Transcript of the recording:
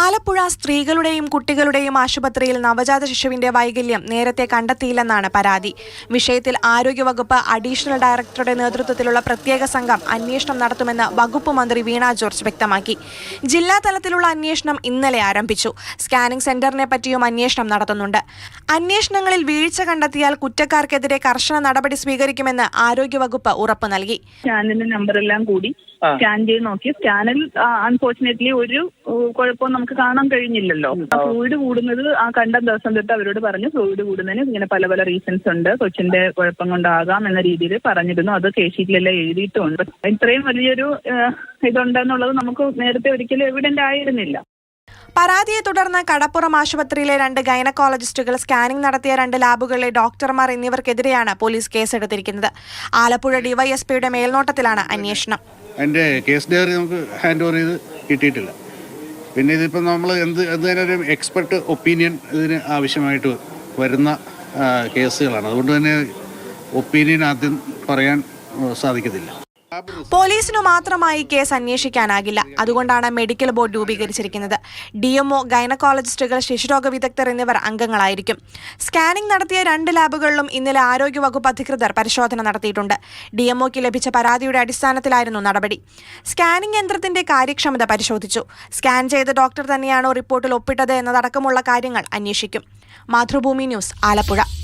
ആലപ്പുഴ സ്ത്രീകളുടെയും കുട്ടികളുടെയും ആശുപത്രിയിൽ നവജാത ശിശുവിന്റെ വൈകല്യം നേരത്തെ കണ്ടെത്തിയില്ലെന്നാണ് പരാതി. വിഷയത്തിൽ ആരോഗ്യവകുപ്പ് അഡീഷണൽ ഡയറക്ടറുടെ നേതൃത്വത്തിലുള്ള പ്രത്യേക സംഘം അന്വേഷണം നടത്തുമെന്ന് വകുപ്പ് മന്ത്രി വീണ ജോർജ് വ്യക്തമാക്കി. ജില്ലാ തലത്തിലുള്ള അന്വേഷണം ഇന്നലെ ആരംഭിച്ചു. സ്കാനിംഗ് സെന്ററിനെ പറ്റിയും അന്വേഷണം നടത്തുന്നുണ്ട്. അന്വേഷണങ്ങളിൽ വീഴ്ച കണ്ടെത്തിയാൽ കുറ്റക്കാർക്കെതിരെ കർശന നടപടി സ്വീകരിക്കുമെന്ന് ആരോഗ്യവകുപ്പ് ഉറപ്പു നൽകി. സ്കാനിന്റെ നമ്പർ എല്ലാം കൂടി സ്കാൻ ചെയ്ത് നോക്കി. സ്കാനിൽ അൺഫോർച്ചുനേറ്റ്ലി ഒരു കുഴപ്പവും നമുക്ക് കാണാൻ കഴിഞ്ഞില്ലല്ലോ. ഫ്ലൂയിഡ് കൂടുന്നത് ആ കണ്ട ദിവസം തൊട്ട് അവരോട് പറഞ്ഞു ഫ്ലൂയിഡ് കൂടുന്നതിന് ഇങ്ങനെ പല പല റീസൺസ് ഉണ്ട്. കൊച്ചിന്റെ കുഴപ്പം കൊണ്ടാകാം എന്ന രീതിയിൽ പറഞ്ഞിരുന്നു. അത് കേസീറ്റിലെല്ലാം എഴുതിയിട്ടുണ്ട്. ഇത്രയും വലിയൊരു ഇതുണ്ടെന്നുള്ളത് നമുക്ക് നേരത്തെ ഒരിക്കലും എവിഡന്റ് ആയിരുന്നില്ല. പരാതിയെ തുടർന്ന് കടപ്പുറം ആശുപത്രിയിലെ രണ്ട് ഗൈനക്കോളജിസ്റ്റുകൾ സ്കാനിംഗ് നടത്തിയ രണ്ട് ലാബുകളിലെ ഡോക്ടർമാർ എന്നിവർക്കെതിരെയാണ് പോലീസ് കേസെടുത്തിരിക്കുന്നത്. ആലപ്പുഴ ഡിവൈഎസ്പിയുടെ മേൽനോട്ടത്തിലാണ് അന്വേഷണം. അതിന്റെ കേസ് ഡയറി നമുക്ക് ഹാൻഡ് ഓവർ ചെയ്ത് കിട്ടിയിട്ടില്ല. പിന്നെ ഇതിപ്പോൾ നമ്മൾ എന്ത് എന്ത് തന്നെ ഒരു എക്സ്പെർട്ട് ഒപ്പീനിയൻ ഇതിന് ആവശ്യമായിട്ട് വരുന്ന കേസുകളാണ് അതുകൊണ്ട് തന്നെ ഒപ്പീനിയൻ ആദ്യം പറയാൻ സാധിക്കത്തില്ല. പോലീസിനു മാത്രമായി കേസ് അന്വേഷിക്കാനാകില്ല. അതുകൊണ്ടാണ് മെഡിക്കൽ ബോർഡ് രൂപീകരിച്ചിരിക്കുന്നത്. ഡിഎംഒ ഗൈനക്കോളജിസ്റ്റുകൾ ശിശുരോഗ വിദഗ്ധർ എന്നിവർ അംഗങ്ങളായിരിക്കും. സ്കാനിംഗ് നടത്തിയ രണ്ട് ലാബുകളിലും ഇന്നലെ ആരോഗ്യവകുപ്പ് അധികൃതർ പരിശോധന നടത്തിയിട്ടുണ്ട്. ഡിഎംഒക്ക് ലഭിച്ച പരാതിയുടെ അടിസ്ഥാനത്തിലായിരുന്നു നടപടി. സ്കാനിംഗ് യന്ത്രത്തിന്റെ കാര്യക്ഷമത പരിശോധിച്ചു. സ്കാൻ ചെയ്ത ഡോക്ടർ തന്നെയാണോ റിപ്പോർട്ടിൽ ഒപ്പിട്ടത് എന്നതടക്കമുള്ള കാര്യങ്ങൾ അന്വേഷിക്കും. മാതൃഭൂമി ന്യൂസ് ആലപ്പുഴ.